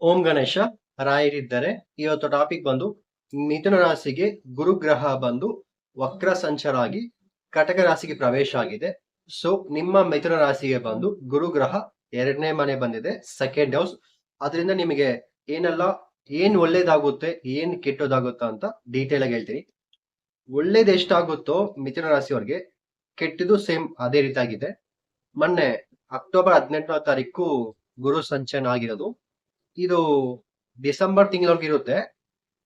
ಓಂ ಗಣೇಶ, ರಾಯರಿದ್ದರೆ. ಇವತ್ತು ಟಾಪಿಕ್ ಬಂದು ಮಿಥುನ ರಾಶಿಗೆ ಗುರುಗ್ರಹ ಬಂದು ವಕ್ರ ಸಂಚರಾಗಿ ಕಟಕ ರಾಶಿಗೆ ಪ್ರವೇಶ ಆಗಿದೆ. ಸೊ ನಿಮ್ಮ ಮಿಥುನ ರಾಶಿಗೆ ಬಂದು ಗುರುಗ್ರಹ ಎರಡನೇ ಮನೆ ಬಂದಿದೆ ಸೆಕೆಂಡ್ ಹೌಸ್ ಅದರಿಂದ ನಿಮಗೆ ಏನೆಲ್ಲ, ಏನ್ ಒಳ್ಳೇದಾಗುತ್ತೆ, ಏನ್ ಕೆಟ್ಟದಾಗುತ್ತ ಅಂತ ಡೀಟೇಲ್ ಆಗಿ ಹೇಳ್ತೀನಿ. ಒಳ್ಳೇದು ಎಷ್ಟಾಗುತ್ತೋ ಮಿಥುನ ರಾಶಿಯವ್ರಿಗೆ ಕೆಟ್ಟದು ಸೇಮ್ ಅದೇ ರೀತಿ ಆಗಿದೆ ಮೊನ್ನೆ ಅಕ್ಟೋಬರ್ ಹದಿನೆಂಟನೇ ತಾರೀಕು ಗುರು ಸಂಚಯನ ಆಗಿರೋದು. ಇದು ಡಿಸೆಂಬರ್ ತಿಂಗಳವರೆಗೆ ಇರುತ್ತೆ.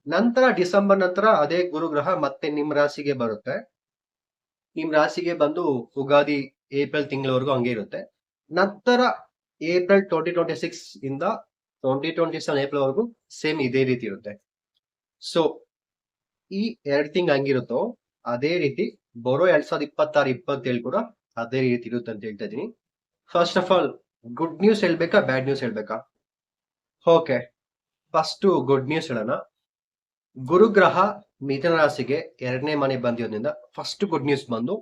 ನಂತರ ಡಿಸೆಂಬರ್ ನಂತರ ಅದೇ ಗುರುಗ್ರಹ ಮತ್ತೆ ನಿಮ್ ರಾಶಿಗೆ ಬರುತ್ತೆ. ನಿಮ್ ರಾಶಿಗೆ ಬಂದು ಉಗಾದಿ ಏಪ್ರಿಲ್ ತಿಂಗಳವರೆಗೂ ಹಂಗೆ ಇರುತ್ತೆ. ನಂತರ ಏಪ್ರಿಲ್ ಟ್ವೆಂಟಿ ಟ್ವೆಂಟಿ ಸಿಕ್ಸ್ ಇಂದ ಟ್ವೆಂಟಿ ಟ್ವೆಂಟಿ ಸೆವೆನ್ ಏಪ್ರಿಲ್ ವರೆಗೂ ಸೇಮ್ ಇದೇ ರೀತಿ ಇರುತ್ತೆ. ಸೊ, ಈ ಎರಡ್ ತಿಂಗ್ ಹಂಗಿರುತ್ತೋ ಅದೇ ರೀತಿ ಬರೋ ಎರಡ್ ಸಾವಿರದ ಇಪ್ಪತ್ತಾರು, ಇಪ್ಪತ್ತೇಳು ಕೂಡ ಅದೇ ರೀತಿ ಇರುತ್ತೆ ಅಂತ ಹೇಳ್ತಾ ಇದೀನಿ first of all good news ಹೇಳ್ಬೇಕಾ ಬ್ಯಾಡ್ ನ್ಯೂಸ್ ಹೇಳ್ಬೇಕಾ? ಓಕೆ ಫಸ್ಟು ಗುಡ್ ನ್ಯೂಸ್ ಹೇಳೋಣ. ಗುರುಗ್ರಹ ಮಿಥುನ ರಾಶಿಗೆ ಎರಡನೇ ಮನೆ ಬಂದಿರೋದ್ರಿಂದ ಫಸ್ಟ್ ಗುಡ್ ನ್ಯೂಸ್ ಬಂದು,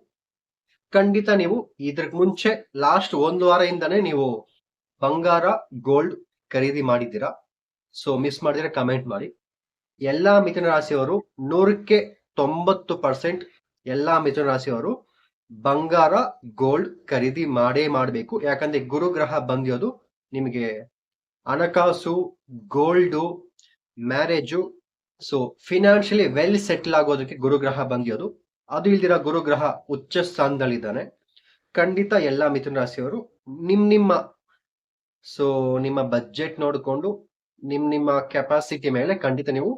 ಖಂಡಿತ ನೀವು ಇದ್ರ ಮುಂಚೆ ಲಾಸ್ಟ್ ಒಂದು ವಾರದಿಂದನೇ ನೀವು ಬಂಗಾರ ಗೋಲ್ಡ್ ಖರೀದಿ ಮಾಡಿದ್ದೀರಾ? ಸೊ ಮಿಸ್ ಮಾಡಿದ್ರೆ ಕಮೆಂಟ್ ಮಾಡಿ. ಎಲ್ಲಾ ಮಿಥುನ ರಾಶಿಯವರು ನೂರಕ್ಕೆ ತೊಂಬತ್ತು ಪರ್ಸೆಂಟ್ ಎಲ್ಲಾ ಮಿಥುನ ರಾಶಿಯವರು ಬಂಗಾರ ಗೋಲ್ಡ್ ಖರೀದಿ ಮಾಡೇ ಮಾಡಬೇಕು. ಯಾಕಂದ್ರೆ ಗುರುಗ್ರಹ ಬಂದಿರೋದು ನಿಮಗೆ ಹಣಕಾಸು, gold, marriage, so financially well settle ಆಗೋದಕ್ಕೆ ಗುರುಗ್ರಹ ಬಂದಿರೋದು. ಅದು ಇಲ್ದಿರ ಗುರುಗ್ರಹ ಉಚ್ಚ ಸ್ಥಾನದಲ್ಲಿದ್ದಾನೆ. ಖಂಡಿತ ಎಲ್ಲ ಮಿಥುನ ರಾಶಿಯವರು ನಿಮ್ ನಿಮ್ಮ, ಸೊ ನಿಮ್ಮ ಬಜೆಟ್ ನೋಡಿಕೊಂಡು ನಿಮ್ ನಿಮ್ಮ ಕೆಪಾಸಿಟಿ ಮೇಲೆ ಖಂಡಿತ ನೀವು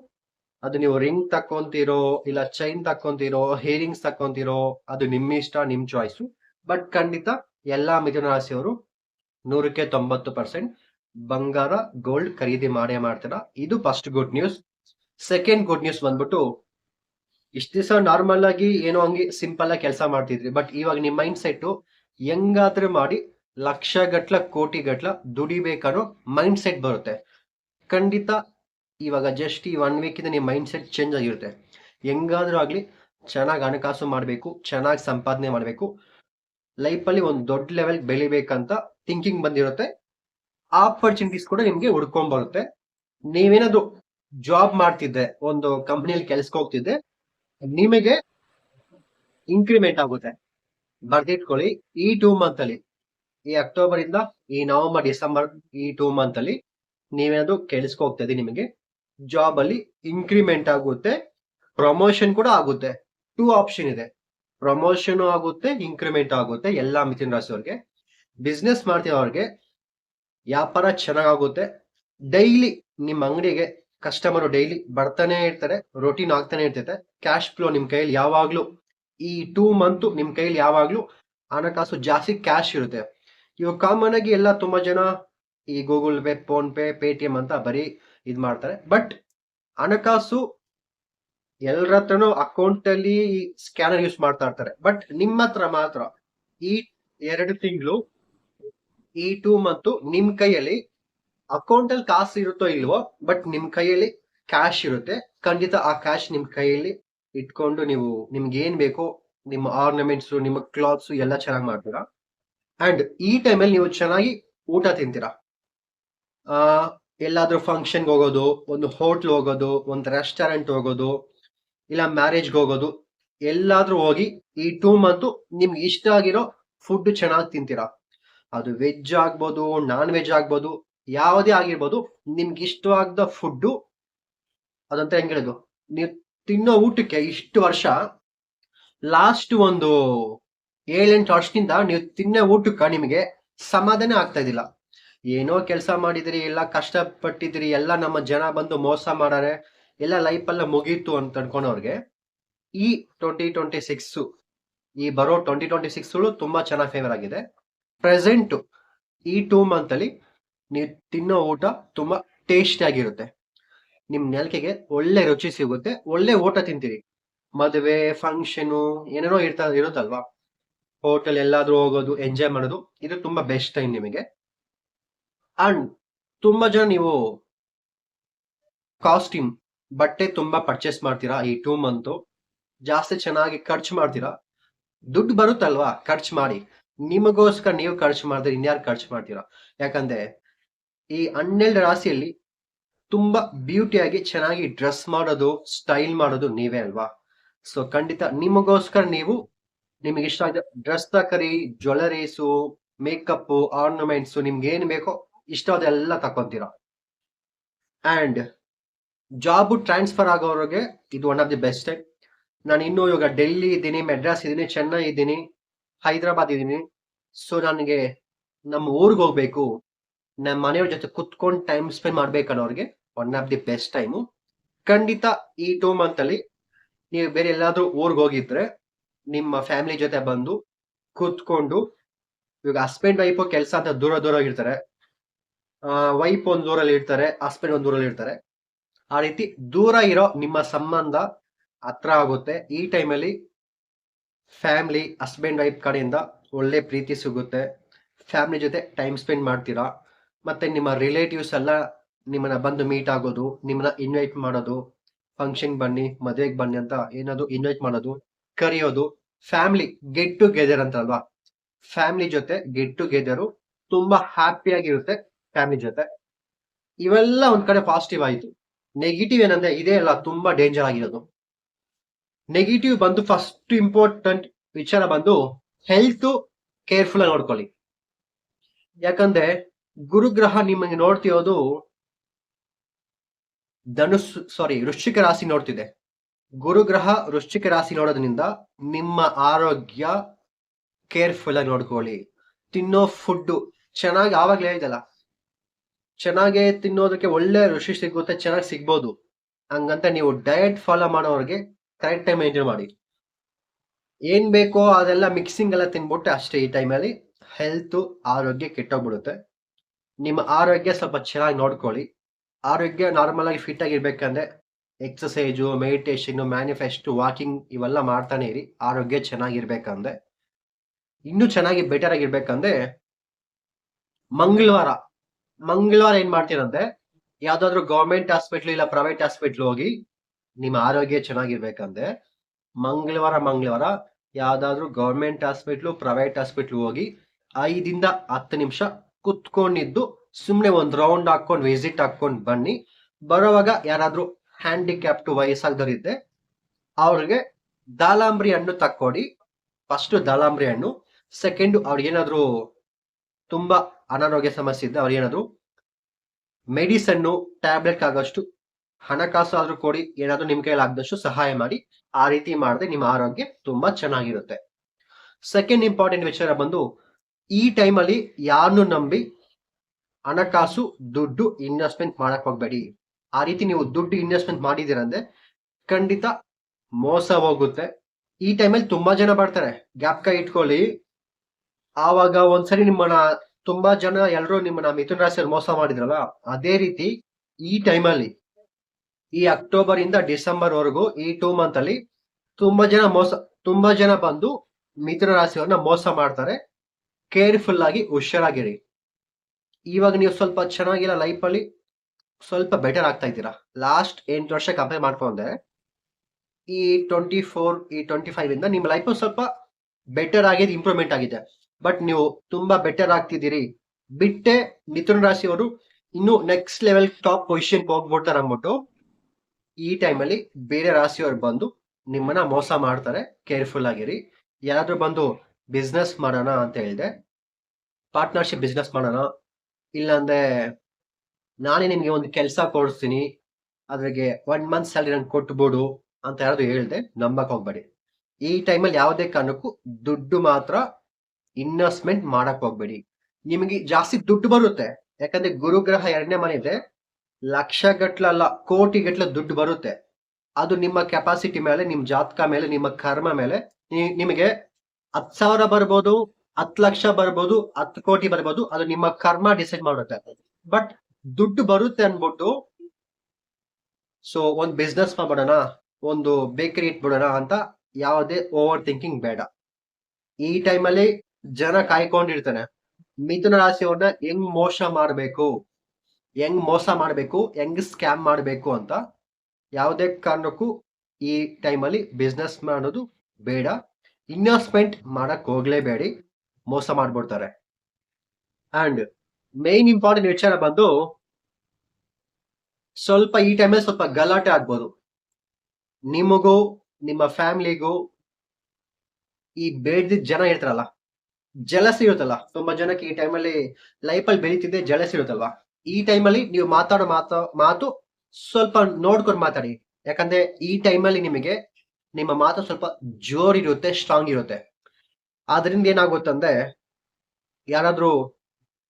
ಅದು ನೀವು ರಿಂಗ್ ತಕ್ಕೊಂತಿರೋ ಇಲ್ಲ ಚೈನ್ ತಕ್ಕೊಂತಿರೋ ಹೇರಿಂಗ್ಸ್ ತಕೊಂತೀರೋ ಅದು ನಿಮ್ಮ ಇಷ್ಟ ನಿಮ್ ಚಾಯ್ಸು ಬಟ್ ಖಂಡಿತ ಎಲ್ಲಾ ಮಿಥುನ ರಾಶಿಯವರು ನೂರಕ್ಕೆ ತೊಂಬತ್ತು ಪರ್ಸೆಂಟ್ ಬಂಗಾರ ಗೋಲ್ಡ್ ಖರೀದಿ ಮಾಡೇ ಮಾಡ್ತೀರಾ? ಇದು first good news second good news ಬಂದ್ಬಿಟ್ಟು, ಇಷ್ಟ ದಿವಸ ನಾರ್ಮಲ್ ಆಗಿ ಏನೋ ಹಂಗೆ ಸಿಂಪಲ್ ಆಗಿ ಕೆಲಸ ಮಾಡ್ತಿದ್ರಿ ಬಟ್ ಇವಾಗ ನಿಮ್ಮ ಮೈಂಡ್ ಸೆಟ್ ಹೆಂಗಾದ್ರೂ ಮಾಡಿ ಲಕ್ಷ ಗಟ್ಲ ಕೋಟಿ ಗಟ್ಲ ದುಡಿಬೇಕನ್ನೋ ಮೈಂಡ್ ಸೆಟ್ ಬರುತ್ತೆ. ಖಂಡಿತ ಇವಾಗ ಜಸ್ಟ್ ಈ ಒನ್ ವೀಕಿಂದ ನಿಮ್ಮ ಮೈಂಡ್ ಸೆಟ್ ಚೇಂಜ್ ಆಗಿರುತ್ತೆ. ಹೆಂಗಾದ್ರೂ ಆಗ್ಲಿ ಚೆನ್ನಾಗಿ ಹಣಕಾಸು ಮಾಡಬೇಕು, ಚೆನ್ನಾಗಿ ಸಂಪಾದನೆ ಮಾಡಬೇಕು ಲೈಫಲ್ಲಿ ಒಂದು ದೊಡ್ಡ ಲೆವೆಲ್ ಬೆಳಿಬೇಕಂತ ಥಿಂಕಿಂಗ್ ಬಂದಿರುತ್ತೆ. ಆಪರ್ಚುನಿಟೀಸ್ ಕೂಡ ನಿಮ್ಗೆ ಹುಡ್ಕೊಂಡ್ ಬರುತ್ತೆ. ನೀವೇನಾದ್ರು ಜಾಬ್ ಮಾಡ್ತಿದ್ದೆ ಒಂದು ಕಂಪ್ನಿಯಲ್ಲಿ ಕೆಲ್ಸಕ್ಕೆ ಹೋಗ್ತಿದ್ದೆ ನಿಮಗೆ ಇನ್ಕ್ರಿಮೆಂಟ್ ಆಗುತ್ತೆ. ಬರ್ದಿಟ್ಕೊಳ್ಳಿ, ಈ ಟೂ ಮಂತ್ ಅಲ್ಲಿ, ಈ ಅಕ್ಟೋಬರ್ ಇಂದ ಈ ನವೆಂಬರ್ ಡಿಸೆಂಬರ್ ಈ ಟೂ ಮಂತ್ ಅಲ್ಲಿ ನೀವೇನಾದ್ರು ಕೆಲ್ಸಕ್ಕೆ ಹೋಗ್ತಾ ಇದ್ದೀರಿ, ನಿಮಗೆ ಜಾಬ್ ಅಲ್ಲಿ ಇನ್ಕ್ರಿಮೆಂಟ್ ಆಗುತ್ತೆ ಪ್ರಮೋಷನ್ ಕೂಡ ಆಗುತ್ತೆ. ಟೂ ಆಪ್ಷನ್ ಇದೆ. ಪ್ರಮೋಷನ್ ಆಗುತ್ತೆ ಇನ್ಕ್ರಿಮೆಂಟ್ ಆಗುತ್ತೆ, ಎಲ್ಲಾ ಮಿಥಿನ್ ರಾಶಿ ಅವ್ರಿಗೆ ಬಿಸ್ನೆಸ್ ಮಾಡ್ತಿರೋರ್ಗೆ ವ್ಯಾಪಾರ ಚೆನ್ನಾಗಾಗುತ್ತೆ. ಡೈಲಿ ನಿಮ್ಮ ಅಂಗಡಿಗೆ ಕಸ್ಟಮರ್ ಡೈಲಿ ಬರ್ತಾನೆ ಇರ್ತಾರೆ ರೊಟೀನ್ ಆಗ್ತಾನೆ ಇರ್ತೈತೆ. ಕ್ಯಾಶ್ ಫ್ಲೋ ನಿಮ್ಮ ಕೈಯಲ್ಲಿ ಯಾವಾಗಲೂ, ಈ ಟೂ ಮಂತ್ ನಿಮ್ಮ ಕೈಯಲ್ಲಿ ಯಾವಾಗಲೂ ಹಣಕಾಸು ಜಾಸ್ತಿ ಕ್ಯಾಶ್ ಇರುತ್ತೆ. ಇವಾಗ ಕಾಮನ್ ಆಗಿ ಎಲ್ಲ ತುಂಬಾ ಜನ ಈ Google Pay PhonePe Paytm ಅಂತ ಬರೀ ಇದು ಮಾಡ್ತಾರೆ. ಬಟ್ ಹಣಕಾಸು ಎಲ್ಲರ ಹತ್ರನೂ ಅಕೌಂಟ್ ಅಲ್ಲಿ ಸ್ಕ್ಯಾನರ್ ಯೂಸ್ ಮಾಡ್ತಾ ಇರ್ತಾರೆ. ಬಟ್ ನಿಮ್ಮ ಹತ್ರ ಮಾತ್ರ ಈ ಎರಡು ತಿಂಗಳು ಈ ಟು ಮತ್ತು ನಿಮ್ ಕೈಯಲ್ಲಿ ಅಕೌಂಟ್ ಅಲ್ಲಿ ಕಾಸು ಇರುತ್ತೋ ಇಲ್ವೋ ಬಟ್ ನಿಮ್ ಕೈಯಲ್ಲಿ ಕ್ಯಾಶ್ ಇರುತ್ತೆ. ಖಂಡಿತ ಆ ಕ್ಯಾಶ್ ನಿಮ್ ಕೈಯಲ್ಲಿ ಇಟ್ಕೊಂಡು ನೀವು ನಿಮ್ಗೆ ಏನ್ ಬೇಕೋ, ನಿಮ್ಮ ಆರ್ನಮೆಂಟ್ಸ್ ನಿಮ್ಮ ಕ್ಲಾತ್ಸ್ ಎಲ್ಲ ಚೆನ್ನಾಗಿ ಮಾಡ್ತೀರಾ. ಅಂಡ್ ಈ ಟೈಮಲ್ಲಿ ನೀವು ಚೆನ್ನಾಗಿ ಊಟ ತಿಂತೀರಾ. ಆ, ಎಲ್ಲಾದ್ರೂ ಫಂಕ್ಷನ್ಗೆ ಹೋಗೋದು, ಒಂದು ಹೋಟ್ಲ್ ಹೋಗೋದು, ಒಂದು ರೆಸ್ಟೋರೆಂಟ್ ಹೋಗೋದು, ಇಲ್ಲ ಮ್ಯಾರೇಜ್ಗೆ ಹೋಗೋದು, ಎಲ್ಲಾದ್ರೂ ಹೋಗಿ ಈ ಟೂ ಮಂತ್ ನಿಮ್ಗೆ ಇಷ್ಟ ಆಗಿರೋ ಫುಡ್ ಚೆನ್ನಾಗಿ ತಿಂತೀರಾ. ಅದು ವೆಜ್ ಆಗ್ಬೋದು ನಾನ್ ವೆಜ್ ಆಗ್ಬೋದು, ಯಾವುದೇ ಆಗಿರ್ಬೋದು, ನಿಮ್ಗೆ ಇಷ್ಟವಾದ ಫುಡ್ಡು ಅದಂತ ಹೆಂಗ್ ಹೇಳೋದು? ನೀವು ತಿನ್ನೋ ಊಟಕ್ಕೆ ಇಷ್ಟು ವರ್ಷ ಲಾಸ್ಟ್ ಒಂದು ಏಳೆಂಟು ವರ್ಷದಿಂದ ನೀವು ತಿನ್ನೋ ಊಟಕ್ಕೆ ನಿಮಗೆ ಸಮಾಧಾನ ಆಗ್ತಾ ಇದ್ದಿಲ್ಲ. ಏನೋ ಕೆಲಸ ಮಾಡಿದಿರಿ, ಎಲ್ಲ ಕಷ್ಟಪಟ್ಟಿದ್ರಿ, ಎಲ್ಲ ನಮ್ಮ ಜನ ಬಂದು ಮೋಸ ಮಾಡಾರೆ ಎಲ್ಲ ಲೈಫ್ ಎಲ್ಲ ಮುಗೀತು ಅಂತ ಅನ್ಕೊಂಡವ್ರಿಗೆ ಈ ಟ್ವೆಂಟಿ ಟ್ವೆಂಟಿ ಸಿಕ್ಸ್ ಈ ಬರೋ ಟ್ವೆಂಟಿ ಟ್ವೆಂಟಿ ಸಿಕ್ಸ್ ತುಂಬಾ ಚೆನ್ನಾಗಿ ಫೇವರ್ ಆಗಿದೆ. ಪ್ರೆಸೆಂಟ್ ಈ ಟೂ ಅಲ್ಲಿ ನೀವು ತಿನ್ನೋ ಊಟ ತುಂಬಾ ಟೇಸ್ಟಿ ಆಗಿರುತ್ತೆ. ನಿಮ್ ನೆಲಕೆಗೆ ಒಳ್ಳೆ ರುಚಿ ಸಿಗುತ್ತೆ. ಒಳ್ಳೆ ಊಟ ತಿಂತೀರಿ. ಮದುವೆ, ಫಂಕ್ಷನು, ಏನೇನೋ ಇರ್ತಾ ಇರುತ್ತಲ್ವಾ? ಹೋಟೆಲ್ ಎಲ್ಲಾದ್ರೂ ಹೋಗೋದು, ಎಂಜಾಯ್ ಮಾಡೋದು, ಇದು ತುಂಬಾ ಬೆಸ್ಟ್ ಟೈಮ್ ನಿಮಗೆ. ಅಂಡ್ ತುಂಬಾ ಜನ ನೀವು ಕಾಸ್ಟ್ಯೂಮ್, ಬಟ್ಟೆ ತುಂಬಾ ಪರ್ಚೇಸ್ ಮಾಡ್ತೀರಾ ಈ ಟೂ ಮಂತ್? ಜಾಸ್ತಿ ಚೆನ್ನಾಗಿ ಖರ್ಚು ಮಾಡ್ತೀರಾ? ದುಡ್ಡು ಬರುತ್ತಲ್ವಾ? ಖರ್ಚು ಮಾಡಿ. ನಿಮಗೋಸ್ಕರ ನೀವು ಖರ್ಚು ಮಾಡಿದ್ರೆ ಇನ್ಯಾರು ಖರ್ಚು ಮಾಡ್ತೀರಾ? ಯಾಕಂದ್ರೆ ಈ ಹನ್ನೆರಡು ರಾಶಿಯಲ್ಲಿ ತುಂಬಾ ಬ್ಯೂಟಿಯಾಗಿ ಚೆನ್ನಾಗಿ ಡ್ರೆಸ್ ಮಾಡೋದು ಸ್ಟೈಲ್ ಮಾಡೋದು ನೀವೇ ಅಲ್ವಾ? ಸೊ ಖಂಡಿತ ನಿಮಗೋಸ್ಕರ ನೀವು ನಿಮಗೆ ಇಷ್ಟ ಆದ ಡ್ರೆಸ್ ತಕರಿ ಜ್ಯುವೆಲರೀಸು ಮೇಕಪ್ ಆರ್ನಮೆಂಟ್ಸ್ ನಿಮ್ಗೆ ಏನ್ ಬೇಕೋ ಇಷ್ಟ ಎಲ್ಲ ತಕೊಂತೀರಾ ಅಂಡ್ ಜಾಬ್ ಟ್ರಾನ್ಸ್ಫರ್ ಆಗೋರಿಗೆ ಇದು ಒನ್ ಆಫ್ ದಿ ಬೆಸ್ಟ್ ನಾನು ಇನ್ನೂ ಇವಾಗ ಡೆಲ್ಲಿ ಇದ್ದೀನಿ ಮೆಡ್ರಾಸ್ ಇದ್ದೀನಿ ಚೆನ್ನೈ ಇದ್ದೀನಿ. ಹೈದರಾಬಾದ್ ಇದ್ದೀನಿ. ಸೊ ನನಗೆ ನಮ್ಮ ಊರಿಗೆ ಹೋಗ್ಬೇಕು. ನಮ್ಮ ಮನೆಯವ್ರ ಜೊತೆ ಕುತ್ಕೊಂಡು time spend ಮಾಡ್ಬೇಕನ್ನೋರಿಗೆ one of the best time ಖಂಡಿತ ಈ ಟೂ ಮಂತ್ ಅಲ್ಲಿ ನೀವು ಬೇರೆ ಎಲ್ಲಾದ್ರೂ ಊರಿಗೆ ಹೋಗಿದ್ರೆ ನಿಮ್ಮ ಫ್ಯಾಮಿಲಿ ಜೊತೆ ಬಂದು ಕೂತ್ಕೊಂಡು ಇವಾಗ ಹಸ್ಬೆಂಡ್ ವೈಫ್ ಕೆಲಸ ಅಂತ ದೂರ ದೂರ ಇರ್ತಾರೆ. ವೈಫ್ ಒಂದು ದೂರಲ್ಲಿ ಇರ್ತಾರೆ ಹಸ್ಬೆಂಡ್ ಒಂದು ದೂರಲ್ಲಿ ಇರ್ತಾರೆ. ಆ ರೀತಿ ದೂರ ಇರೋ ನಿಮ್ಮ ಸಂಬಂಧ ಹತ್ರ ಆಗುತ್ತೆ. ಈ ಟೈಮಲ್ಲಿ ಫ್ಯಾಮಿಲಿ ಹಸ್ಬೆಂಡ್ ವೈಫ್ ಕಡೆಯಿಂದ ಒಳ್ಳೆ ಪ್ರೀತಿ ಸಿಗುತ್ತೆ. ಫ್ಯಾಮಿಲಿ ಜೊತೆ ಟೈಮ್ ಸ್ಪೆಂಡ್ ಮಾಡ್ತೀರಾ? ಮತ್ತೆ ನಿಮ್ಮ ರಿಲೇಟಿವ್ಸ್ ಎಲ್ಲ ನಿಮ್ಮನ್ನ ಬಂದು ಮೀಟ್ ಆಗೋದು, ನಿಮ್ಮನ್ನ ಇನ್ವೈಟ್ ಮಾಡೋದು ಫಂಕ್ಷನ್ ಬನ್ನಿ, ಮದುವೆಗೆ ಬನ್ನಿ ಅಂತ ಏನಾದ್ರು ಇನ್ವೈಟ್ ಮಾಡೋದು, ಕರೆಯೋದು ಫ್ಯಾಮಿಲಿ ಗೆಟ್ ಟುಗೆದರ್ ಅಂತಲ್ವಾ ಫ್ಯಾಮಿಲಿ ಜೊತೆ ಗೆಟ್ ಟುಗೆದರು ತುಂಬಾ ಹ್ಯಾಪಿಯಾಗಿರುತ್ತೆ ಫ್ಯಾಮಿಲಿ ಜೊತೆ. ಇವೆಲ್ಲ ಒಂದ್ ಕಡೆ ಪಾಸಿಟಿವ್ ಆಯಿತು. ನೆಗೆಟಿವ್ ಏನಂದ್ರೆ ಇದೇ ಅಲ್ಲ, ತುಂಬಾ ಡೇಂಜರ್ ಆಗಿರೋದು. ನೆಗೆಟಿವ್ ಬಂದು ಫಸ್ಟ್ ಇಂಪಾರ್ಟೆಂಟ್ ವಿಚಾರ ಬಂದು ಹೆಲ್ತ್ ಕೇರ್ಫುಲ್ ಆಗಿ ನೋಡ್ಕೊಳ್ಳಿ. ಯಾಕಂದ್ರೆ ಗುರುಗ್ರಹ ನಿಮಗೆ ನೋಡ್ತಿರೋದು ಧನುಸ್ ಸಾರಿ ವೃಶ್ಚಿಕ ರಾಶಿ ನೋಡ್ತಿದೆ. ಗುರುಗ್ರಹ ವೃಶ್ಚಿಕ ರಾಶಿ ನೋಡೋದ್ರಿಂದ ನಿಮ್ಮ ಆರೋಗ್ಯ ಕೇರ್ಫುಲ್ ಆಗಿ ನೋಡ್ಕೊಳ್ಳಿ. ತಿನ್ನೋ ಫುಡ್ ಚೆನ್ನಾಗಿ ಆವಾಗಲೇ ಹೇಳಿದಲ್ಲ, ಚೆನ್ನಾಗಿ ತಿನ್ನೋದಕ್ಕೆ ಒಳ್ಳೆ ರುಚಿ ಸಿಗುತ್ತೆ, ಚೆನ್ನಾಗಿ ಸಿಗ್ಬೋದು. ಹಂಗಂತ ನೀವು ಡಯಟ್ ಫಾಲೋ ಮಾಡೋರಿಗೆ ಕರೆಕ್ಟ್ ಟೈಮ್ ಮೇಂಟೈನ್ ಮಾಡಿ. ಏನ್ ಬೇಕೋ ಅದೆಲ್ಲ ಮಿಕ್ಸಿಂಗ್ ಎಲ್ಲ ತಿನ್ಬಿಟ್ಟು ಅಷ್ಟೇ ಈ ಟೈಮಲ್ಲಿ ಹೆಲ್ತ್ ಆರೋಗ್ಯ ಕೆಟ್ಟೋಗ್ಬಿಡುತ್ತೆ. ನಿಮ್ಮ ಆರೋಗ್ಯ ಸ್ವಲ್ಪ ಚೆನ್ನಾಗಿ ನೋಡ್ಕೊಳ್ಳಿ. ಆರೋಗ್ಯ ನಾರ್ಮಲ್ ಆಗಿ ಫಿಟ್ ಆಗಿರ್ಬೇಕಂದ್ರೆ ಎಕ್ಸಸೈಜು ಮೆಡಿಟೇಷನ್ ಮ್ಯಾನಿಫೆಸ್ಟ್ ವಾಕಿಂಗ್ ಇವೆಲ್ಲ ಮಾಡ್ತಾನೆ ಇರಿ. ಆರೋಗ್ಯ ಚೆನ್ನಾಗಿರ್ಬೇಕಂದ್ರೆ ಇನ್ನೂ ಚೆನ್ನಾಗಿ ಬೆಟರ್ ಆಗಿರ್ಬೇಕಂದ್ರೆ ಮಂಗಳವಾರ ಮಂಗಳವಾರ ಏನ್ ಮಾಡ್ತೀರಂದ್ರೆ ಯಾವ್ದಾದ್ರು ಗೌರ್ಮೆಂಟ್ ಹಾಸ್ಪಿಟ್ಲು ಇಲ್ಲ ಪ್ರೈವೇಟ್ ಹಾಸ್ಪಿಟ್ಲ್ ಹೋಗಿ ನಿಮ್ಮ ಆರೋಗ್ಯ ಚೆನ್ನಾಗಿರ್ಬೇಕಂದ್ರೆ ಮಂಗಳವಾರ ಮಂಗಳವಾರ ಯಾವ್ದಾದ್ರು ಗೌರ್ಮೆಂಟ್ ಹಾಸ್ಪಿಟ್ಲು ಪ್ರೈವೇಟ್ ಹಾಸ್ಪಿಟ್ಲು ಹೋಗಿ ಐದಿಂದ ಹತ್ತು ನಿಮಿಷ ಕುತ್ಕೊಂಡಿದ್ದು ಸುಮ್ಮನೆ ಒಂದು ರೌಂಡ್ ಹಾಕೊಂಡು ವಿಸಿಟ್ ಹಾಕೊಂಡು ಬನ್ನಿ. ಬರೋವಾಗ ಯಾರಾದ್ರೂ ಹ್ಯಾಂಡಿಕ್ಯಾಪ್ಟ್ ವಯಸ್ಸಾಗದವರಿದ್ದೆ ಅವ್ರಿಗೆ ದಾಲಾಂಬ್ರಿ ಹಣ್ಣು ತಕ್ಕೊಡಿ. ಫಸ್ಟ್ ದಾಲಾಂಬ್ರಿ ಹಣ್ಣು ಸೆಕೆಂಡ್ ಅವ್ರಿಗೇನಾದ್ರೂ ತುಂಬಾ ಅನಾರೋಗ್ಯ ಸಮಸ್ಯೆ ಇದ್ದರೆ ಅವ್ರಿಗೇನಾದ್ರು ಮೆಡಿಸನ್ನು ಟ್ಯಾಬ್ಲೆಟ್ ಆಗೋಷ್ಟು ಹಣಕಾಸು ಆದ್ರೂ ಕೊಡಿ, ಏನಾದ್ರೂ ನಿಮ್ ಕೈಯಲ್ಲಿ ಆಗದಷ್ಟು ಸಹಾಯ ಮಾಡಿ, ಆ ರೀತಿ ಮಾಡಿದ್ರೆ ನಿಮ್ಮ ಆರೋಗ್ಯ ತುಂಬಾ ಚೆನ್ನಾಗಿರುತ್ತೆ. ಸೆಕೆಂಡ್ ಇಂಪಾರ್ಟೆಂಟ್ ವಿಚಾರ ಬಂದು, ಈ ಟೈಮಲ್ಲಿ ಯಾರನ್ನು ನಂಬಿ ಹಣಕಾಸು ದುಡ್ಡು ಇನ್ವೆಸ್ಟ್ಮೆಂಟ್ ಮಾಡಕ್ ಹೋಗ್ಬೇಡಿ. ಆ ರೀತಿ ನೀವು ದುಡ್ಡು ಇನ್ವೆಸ್ಟ್ಮೆಂಟ್ ಮಾಡಿದಿರಂದ್ರೆ ಖಂಡಿತ ಮೋಸ ಹೋಗುತ್ತೆ. ಈ ಟೈಮಲ್ಲಿ ತುಂಬಾ ಜನ ಬರ್ತಾರೆ. ಗ್ಯಾಪ್ ಕೈ ಇಟ್ಕೊಳ್ಳಿ. ಆವಾಗ ಒಂದ್ಸರಿ ನಿಮ್ಮನ್ನ ತುಂಬಾ ಜನ ಎಲ್ಲರೂ ನಿಮ್ಮನ್ನ ಮಿಥುನ ರಾಶಿಯಲ್ಲಿ ಮೋಸ ಮಾಡಿದ್ರಲ್ಲ, ಅದೇ ರೀತಿ ಈ ಟೈಮಲ್ಲಿ ಈ ಅಕ್ಟೋಬರ್ ಇಂದ ಡಿಸೆಂಬರ್ ವರೆಗೂ ಈ ಟೂ ಮಂತ್ ಅಲ್ಲಿ ತುಂಬಾ ಜನ ಮೋಸ, ತುಂಬಾ ಜನ ಬಂದು ಮಿಥುನ ರಾಶಿಯವ್ರನ್ನ ಮೋಸ ಮಾಡ್ತಾರೆ. ಕೇರ್ಫುಲ್ ಆಗಿ, ಹುಷಾರಾಗಿರಿ. ಇವಾಗ ನೀವು ಸ್ವಲ್ಪ ಚೆನ್ನಾಗಿಲ್ಲ ಲೈಫ್ ಅಲ್ಲಿ ಸ್ವಲ್ಪ ಬೆಟರ್ ಆಗ್ತಾ ಇದ್ದೀರಾ. ಲಾಸ್ಟ್ ಎಂಟು ವರ್ಷ ಕಂಪೇರ್ ಮಾಡ್ಕೊಂಡೆ. ಈ ಟ್ವೆಂಟಿ ಫೋರ್ ಈ ಟ್ವೆಂಟಿ ಫೈವ್ ಇಂದ ನಿಮ್ಮ ಲೈಫ್ ಸ್ವಲ್ಪ ಬೆಟರ್ ಆಗಿದೆ ಇಂಪ್ರೂವ್ಮೆಂಟ್ ಆಗಿದೆ. ಬಟ್ ನೀವು ತುಂಬಾ ಬೆಟರ್ ಆಗ್ತಿದ್ದೀರಿ. ಬಿಟ್ಟೆ ಮಿಥುನ ರಾಶಿಯವರು ಇನ್ನು ನೆಕ್ಸ್ಟ್ ಲೆವೆಲ್ ಟಾಪ್ ಪೊಸಿಷನ್ ಹೋಗ್ಬಿಡ್ತಾರೆ ಅಂದ್ಬಿಟ್ಟು ಈ ಟೈಮಲ್ಲಿ ಬೇರೆ ರಾಶಿಯವರು ಬಂದು ನಿಮ್ಮನ್ನ ಮೋಸ ಮಾಡ್ತಾರೆ. ಕೇರ್ಫುಲ್ ಆಗಿರಿ. ಯಾರಾದ್ರೂ ಬಂದು ಬಿಸ್ನೆಸ್ ಮಾಡೋಣ ಅಂತ ಹೇಳಿದೆ ಪಾರ್ಟ್ನರ್ಶಿಪ್ ಬಿಸ್ನೆಸ್ ಮಾಡೋಣ. ಇಲ್ಲಾಂದ್ರೆ ನಾನೇ ನಿಮಗೆ ಒಂದು ಕೆಲಸ ಕೊಡಿಸ್ತೀನಿ. ಅದ್ರಿಗೆ ಒನ್ ಮಂತ್ ಸ್ಯಾಲರಿ ನಂಗೆ ಕೊಟ್ಬಿಡು ಅಂತ ಯಾರಾದ್ರೂ ಹೇಳ್ದೆ ನಂಬಕ್ ಹೋಗ್ಬೇಡಿ. ಈ ಟೈಮಲ್ಲಿ ಯಾವುದೇ ಕಾರಣಕ್ಕೂ ದುಡ್ಡು ಮಾತ್ರ ಇನ್ವೆಸ್ಟ್ಮೆಂಟ್ ಮಾಡಕ್ ಹೋಗ್ಬೇಡಿ. ನಿಮಗೆ ಜಾಸ್ತಿ ದುಡ್ಡು ಬರುತ್ತೆ. ಯಾಕಂದ್ರೆ ಗುರುಗ್ರಹ ಎರಡನೇ ಮನೆ ಇದೆ. ಲಕ್ಷ ಗಟ್ಲಲ್ಲ ಕೋಟಿ ಗಟ್ಲ ದುಡ್ಡು ಬರುತ್ತೆ. ಅದು ನಿಮ್ಮ ಕೆಪಾಸಿಟಿ ಮೇಲೆ ನಿಮ್ ಜಾತಕ ಮೇಲೆ, ನಿಮ್ಮ ಕರ್ಮ ಮೇಲೆ ನಿಮಗೆ ಹತ್ ಸಾವಿರ ಬರ್ಬೋದು ಹತ್ ಲಕ್ಷ ಬರ್ಬೋದು, ಹತ್ತು ಕೋಟಿ ಬರ್ಬೋದು, ಅದು ನಿಮ್ಮ ಕರ್ಮ ಡಿಸೈಡ್ ಮಾಡುತ್ತೆ. ಬಟ್ ದುಡ್ಡು ಬರುತ್ತೆ ಅನ್ಬಿಟ್ಟು ಸೊ ಒಂದು ಬಿಸ್ನೆಸ್ ಮಾಡ್ಬಿಡೋಣ, ಒಂದು ಬೇಕರಿ ಇಟ್ಬಿಡೋಣ ಅಂತ ಯಾವುದೇ ಓವರ್ ಥಿಂಕಿಂಗ್ ಬೇಡ. ಈ ಟೈಮಲ್ಲಿ ಜನ ಕಾಯ್ಕೊಂಡಿರ್ತಾನೆ ಮಿಥುನ ರಾಶಿಯವ್ರನ್ನ ಹೆಂಗ್ ಮೋಸ ಮಾಡ್ಬೇಕು? ಹೆಂಗ್ ಮೋಸ ಮಾಡಬೇಕು, ಹೆಂಗ್ ಸ್ಕ್ಯಾಮ್ ಮಾಡಬೇಕು ಅಂತ ಯಾವುದೇ ಕಾರಣಕ್ಕೂ ಈ ಟೈಮಲ್ಲಿ ಬಿಸ್ನೆಸ್ ಮಾಡೋದು ಬೇಡ. ಇನ್ವೆಸ್ಟ್ಮೆಂಟ್ ಮಾಡಕ್ ಹೋಗ್ಲೇಬೇಡಿ. ಮೋಸ ಮಾಡ್ಬಿಡ್ತಾರೆ. ಅಂಡ್ ಮೇನ್ ಇಂಪಾರ್ಟೆಂಟ್ ವಿಚಾರ ಬಂದು ಸ್ವಲ್ಪ ಈ ಟೈಮಲ್ಲಿ ಸ್ವಲ್ಪ ಗಲಾಟೆ ಆಗ್ಬೋದು. ನಿಮಗೂ, ನಿಮ್ಮ ಫ್ಯಾಮಿಲಿಗೂ ಈ ಬೇಡದ ಜನ ಇರ್ತಾರಲ್ಲ ಜಲಸಿ ಇರುತ್ತಲ್ಲ, ತುಂಬಾ ಜನಕ್ಕೆ ಈ ಟೈಮಲ್ಲಿ ಲೈಫಲ್ಲಿ ಬೆಳೀತಿದ್ದೆ ಜಲಸಿ ಇರುತ್ತಲ್ವಾ? ಈ ಟೈಮಲ್ಲಿ ನೀವು ಮಾತಾಡೋ ಮಾತು ಮಾತು ಸ್ವಲ್ಪ ನೋಡ್ಕೊಂಡು ಮಾತಾಡಿ. ಯಾಕಂದ್ರೆ ಈ ಟೈಮಲ್ಲಿ ನಿಮಗೆ ನಿಮ್ಮ ಮಾತು ಸ್ವಲ್ಪ ಜೋರ್ ಇರುತ್ತೆ ಸ್ಟ್ರಾಂಗ್ ಇರುತ್ತೆ. ಆದ್ರಿಂದ ಏನಾಗುತ್ತಂದ್ರೆ ಯಾರಾದ್ರೂ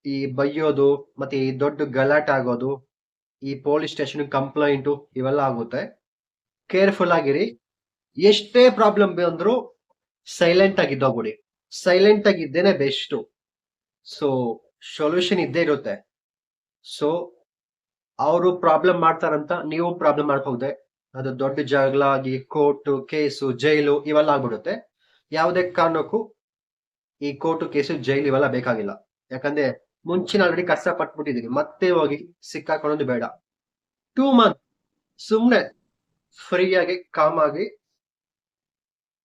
ಈ ಬೈಯೋದು, ಮತ್ತೆ ಈ ದೊಡ್ಡ ಗಲಾಟೆ ಆಗೋದು, ಈ ಪೊಲೀಸ್ ಸ್ಟೇಷನ್ ಕಂಪ್ಲೇಂಟು ಇವೆಲ್ಲ ಆಗುತ್ತೆ. ಕೇರ್ಫುಲ್ ಆಗಿರಿ. ಎಷ್ಟೇ ಪ್ರಾಬ್ಲಮ್ ಬಂದ್ರು ಸೈಲೆಂಟ್ ಆಗಿದ್ದೋಗ್ಬಿಡಿ ಸೈಲೆಂಟ್ ಆಗಿದ್ದೇನೆ ಬೆಸ್ಟ್ ಸೊ ಸೊಲ್ಯೂಷನ್ ಇದ್ದೇ ಇರುತ್ತೆ. ಸೊ ಅವರು ಪ್ರಾಬ್ಲಮ್ ಮಾಡ್ತಾರಂತ ನೀವು ಪ್ರಾಬ್ಲಮ್ ಮಾಡ್ಕೋದೆ ಅದು ದೊಡ್ಡ ಜಗಳ, ಆಗಿ ಕೋರ್ಟು ಕೇಸು ಜೈಲು ಇವೆಲ್ಲ ಆಗ್ಬಿಡುತ್ತೆ. ಯಾವುದೇ ಕಾರಣಕ್ಕೂ ಈ ಕೋರ್ಟು ಕೇಸು ಜೈಲು ಇವೆಲ್ಲ ಬೇಕಾಗಿಲ್ಲ. ಯಾಕಂದ್ರೆ ಮುಂಚಿನ ಆಲ್ರೆಡಿ ಕಷ್ಟ ಪಟ್ಬಿಟ್ಟಿದೀವಿ ಮತ್ತೆ ಹೋಗಿ ಸಿಕ್ಕಾಕೊಳ್ಳೋದು ಬೇಡ. ಟೂ ಮಂತ್ ಸುಮ್ಮನೆ ಫ್ರೀಯಾಗಿ ಕಾಮ್ ಆಗಿ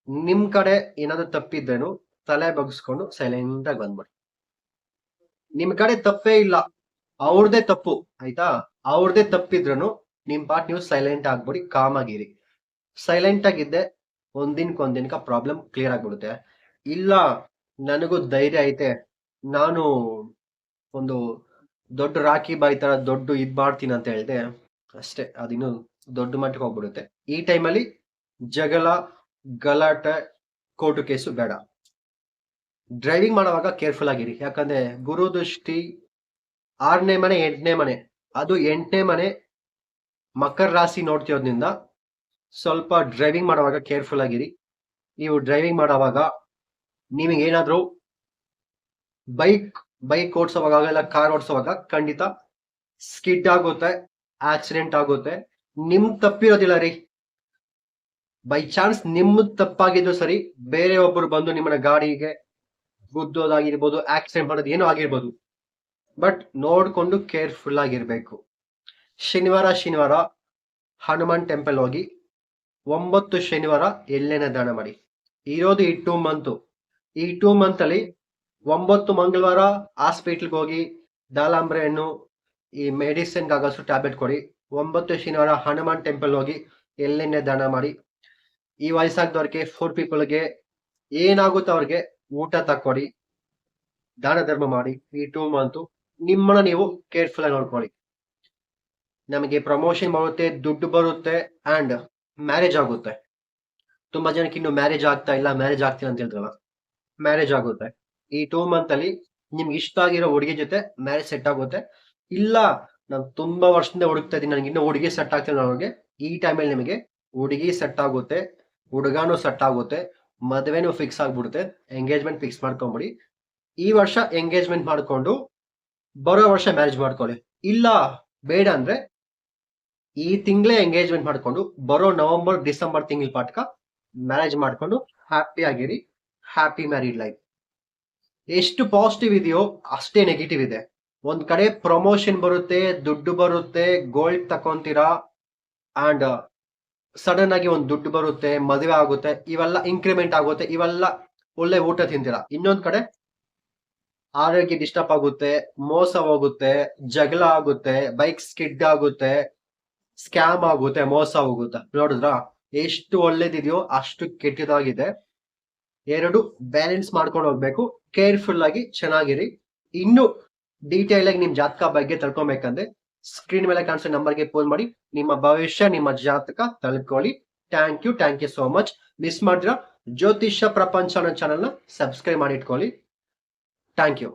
ನಿಮ್ ಕಡೆ ಏನಾದ್ರು ತಪ್ಪಿದ್ರೇನು ತಲೆ ಬಗ್ಸ್ಕೊಂಡು ಸೈಲೆಂಟ್ ಆಗಿ ಬಂದ್ಬಿಡಿ. ನಿಮ್ ಕಡೆ ತಪ್ಪೇ ಇಲ್ಲ. ಅವ್ರದೇ ತಪ್ಪು, ಆಯ್ತಾ? ಅವ್ರದೇ ತಪ್ಪಿದ್ರು ನಿಮ್ ಪಾಟ್ ನೀವು ಸೈಲೆಂಟ್ ಆಗ್ಬಿಡಿ ಕಾಮ್ ಆಗಿರಿ. ಸೈಲೆಂಟ್ ಆಗಿದ್ದೆ ಒಂದಿನಕ್ಕೊಂದಿನಕ ಪ್ರಾಬ್ಲಮ್ ಕ್ಲಿಯರ್ ಆಗ್ಬಿಡುತ್ತೆ. ಇಲ್ಲ, ನನಗೂ ಧೈರ್ಯ ಐತೆ. ನಾನು ಒಂದು ದೊಡ್ಡ ರಾಖಿ ಬಾಯ್ ತರ ದೊಡ್ಡ ಇದ್ ಮಾಡ್ತೀನಿ ಅಂತ ಹೇಳ್ದೆ. ಅಷ್ಟೇ ಅದಿನ್ನು ದೊಡ್ಡ ಮಟ್ಟಕ್ಕೆ ಹೋಗ್ಬಿಡುತ್ತೆ. ಈ ಟೈಮಲ್ಲಿ ಜಗಳ, ಗಲಾಟೆ ಕೋರ್ಟು ಕೇಸು ಬೇಡ. ಡ್ರೈವಿಂಗ್ ಮಾಡುವಾಗ ಕೇರ್ಫುಲ್ ಆಗಿರಿ. ಯಾಕಂದ್ರೆ ಗುರು ದೃಷ್ಟಿ ಆರನೇ ಮನೆ, ಎಂಟನೇ ಮನೆ. ಅದು ಎಂಟನೇ ಮನೆ ಮಕರ ರಾಶಿ ನೋಡ್ತಿರೋದ್ರಿಂದ ಸ್ವಲ್ಪ ಡ್ರೈವಿಂಗ್ ಮಾಡುವಾಗ ಕೇರ್ಫುಲ್ ಆಗಿರಿ. ನೀವು ಡ್ರೈವಿಂಗ್ ಮಾಡುವಾಗ ನಿಮಗೆ ಏನಾದ್ರೂ ಬೈಕ್ ಬೈಕ್ ಓಡಿಸೋವಾಗ ಇಲ್ಲ ಕಾರ್ ಓಡಿಸೋವಾಗ ಖಂಡಿತ ಸ್ಕಿಡ್ ಆಗುತ್ತೆ ಆಕ್ಸಿಡೆಂಟ್ ಆಗುತ್ತೆ. ನಿಮ್ ತಪ್ಪಿರೋದಿಲ್ಲ ರೀ. ಬೈ ಚಾನ್ಸ್ ನಿಮ್ಮ ತಪ್ಪಾಗಿದ್ದು ಸರಿ, ಬೇರೆ ಒಬ್ಬರು ಬಂದು ನಿಮ್ಮನ್ನ ಗಾಡಿಗೆ ಗುದ್ದೋದಾಗಿರ್ಬೋದು ಆಕ್ಸಿಡೆಂಟ್ ಮಾಡೋದು ಏನೋ ಆಗಿರ್ಬೋದು. ಬಟ್ ನೋಡಿಕೊಂಡು ಕೇರ್ಫುಲ್ ಆಗಿರ್ಬೇಕು. ಶನಿವಾರ ಶನಿವಾರ ಹನುಮಾನ್ ಟೆಂಪಲ್ ಹೋಗಿ ಒಂಬತ್ತು ಶನಿವಾರ ಎಳ್ಳೆಣ್ಣೆ ದಾನ ಮಾಡಿ. ಇರೋದು ಈ ಟೂ ಮಂತು ಈ ಟೂ ಮಂತ್ ಅಲ್ಲಿ ಒಂಬತ್ತು ಮಂಗಳವಾರ ಹಾಸ್ಪಿಟ್ಲ್ಗೆ ಹೋಗಿ ದಾಲಾಂಬ್ರೆ ಹಣ್ಣು ಈ ಮೆಡಿಸಿನ್ ಆಗೋಷ್ಟು ಟ್ಯಾಬ್ಲೆಟ್ ಕೊಡಿ. ಒಂಬತ್ತು ಶನಿವಾರ ಹನುಮಾನ್ ಟೆಂಪಲ್ ಹೋಗಿ ಎಳ್ಳೆಣ್ಣೆ ದಾನ ಮಾಡಿ. ಈ ವಯಸ್ಸಾಗದವ್ರಿಗೆ ಫೋರ್ ಪೀಪಲ್ಗೆ ಏನಾಗುತ್ತೋ ಅವ್ರಿಗೆ ಊಟ ತಕ್ಕೊಡಿ. ದಾನ ಧರ್ಮ ಮಾಡಿ. ಈ ಟೂ ಮಂತು ನಿಮ್ಮನ್ನ ನೀವು ಕೇರ್ಫುಲ್ ಆಗಿ ನೋಡ್ಕೊಳ್ಳಿ. ನಮಗೆ ಪ್ರಮೋಷನ್ ಬರುತ್ತೆ, ದುಡ್ಡು ಬರುತ್ತೆ ಅಂಡ್ ಮ್ಯಾರೇಜ್ ಆಗುತ್ತೆ. ತುಂಬಾ ಜನಕ್ಕೆ ಇನ್ನು ಮ್ಯಾರೇಜ್ ಆಗ್ತಾ ಇಲ್ಲ ಮ್ಯಾರೇಜ್ ಆಗ್ತೀನಿ ಅಂತ ಹೇಳ್ತಾರಲ್ಲ ಮ್ಯಾರೇಜ್ ಆಗುತ್ತೆ. ಈ ಟೂ ಮಂತ್ ಅಲ್ಲಿ ನಿಮ್ಗೆ ಇಷ್ಟ ಆಗಿರೋ ಹುಡುಗಿ ಜೊತೆ ಮ್ಯಾರೇಜ್ ಸೆಟ್ ಆಗುತ್ತೆ. ಇಲ್ಲ, ನಾನು ತುಂಬಾ ವರ್ಷದಿಂದ ಹುಡುಕ್ತಾ ಇದ್ದೀನಿ ನನಗೆ ಇನ್ನೂ ಹುಡುಗಿ ಸೆಟ್ ಆಗ್ತಿಲ್ಲ ಅವ್ರಿಗೆ, ಈ ಟೈಮಲ್ಲಿ ನಿಮಗೆ ಹುಡುಗಿ ಸೆಟ್ ಆಗುತ್ತೆ, ಹುಡುಗಾನು ಸೆಟ್ ಆಗುತ್ತೆ, ಮದುವೆನೂ ಫಿಕ್ಸ್ ಆಗ್ಬಿಡುತ್ತೆ ಎಂಗೇಜ್ಮೆಂಟ್ ಫಿಕ್ಸ್ ಮಾಡ್ಕೊಂಬಿಡಿ. ಈ ವರ್ಷ ಎಂಗೇಜ್ಮೆಂಟ್ ಮಾಡ್ಕೊಂಡು ಬರೋ ವರ್ಷ ಮ್ಯಾರೇಜ್ ಮಾಡ್ಕೊಳ್ಳಿ. ಇಲ್ಲ, ಬೇಡ ಅಂದ್ರೆ ಈ ತಿಂಗಳೇ ಎಂಗೇಜ್ಮೆಂಟ್ ಮಾಡ್ಕೊಂಡು ಬರೋ ನವೆಂಬರ್ ಡಿಸೆಂಬರ್ ತಿಂಗಳ ಪಾಠಕ ಮ್ಯಾರೇಜ್ ಮಾಡ್ಕೊಂಡು ಹ್ಯಾಪಿ ಆಗಿರಿ ಹ್ಯಾಪಿ ಮ್ಯಾರಿಡ್ ಲೈಫ್ ಎಷ್ಟು ಪಾಸಿಟಿವ್ ಇದೆಯೋ ಅಷ್ಟೇ ನೆಗೆಟಿವ್ ಇದೆ. ಒಂದ್ ಕಡೆ ಪ್ರಮೋಷನ್ ಬರುತ್ತೆ, ದುಡ್ಡು ಬರುತ್ತೆ ಗೋಲ್ಡ್ ತಕೊಂತೀರಾ ಅಂಡ್ ಸಡನ್ ಆಗಿ ಒಂದ್ ದುಡ್ಡು ಬರುತ್ತೆ, ಮದುವೆ ಆಗುತ್ತೆ, ಇವೆಲ್ಲ ಇನ್ಕ್ರಿಮೆಂಟ್ ಆಗುತ್ತೆ, ಇವೆಲ್ಲ ಒಳ್ಳೆ ಊಟ ತಿಂತೀರಾ. ಇನ್ನೊಂದ್ ಕಡೆ ಆರೋಗ್ಯ ಡಿಸ್ಟರ್ಬ್ ಆಗುತ್ತೆ, ಮೋಸ ಹೋಗುತ್ತೆ, ಜಗಳ ಆಗುತ್ತೆ ಬೈಕ್ ಸ್ಕಿಡ್ ಆಗುತ್ತೆ ಸ್ಕ್ಯಾಮ್ ಆಗುತ್ತೆ, ಮೋಸ ಹೋಗುತ್ತೆ. ನೋಡಿದ್ರಾ? ಎಷ್ಟು ಒಳ್ಳೇದಿದೆಯೋ ಅಷ್ಟು ಕೆಟ್ಟದಾಗಿದೆ. ಎರಡು ಬ್ಯಾಲೆನ್ಸ್ ಮಾಡ್ಕೊಂಡು ಹೋಗ್ಬೇಕು. ಕೇರ್ಫುಲ್ ಆಗಿ, ಚೆನ್ನಾಗಿರಿ. ಇನ್ನು ಡೀಟೇಲ್ ಆಗಿ ನಿಮ್ ಜಾತಕ ಬಗ್ಗೆ ತಳ್ಕೊಬೇಕಂದ್ರೆ ಸ್ಕ್ರೀನ್ ಮೇಲೆ ಕಾಣಿಸೋ ನಂಬರ್ಗೆ ಫೋನ್ ಮಾಡಿ, ನಿಮ್ಮ ಭವಿಷ್ಯ, ನಿಮ್ಮ ಜಾತಕ ತಳ್ಕೊಳ್ಳಿ thank you thank you so much miss ಮಾಡಿದ್ರ ಜ್ಯೋತಿಷ್ಯ ಪ್ರಪಂಚ ಅನ್ನೋ ಚಾನಲ್ನ ಸಬ್ಸ್ಕ್ರೈಬ್ ಮಾಡಿ ಇಟ್ಕೊಳ್ಳಿ. Thank you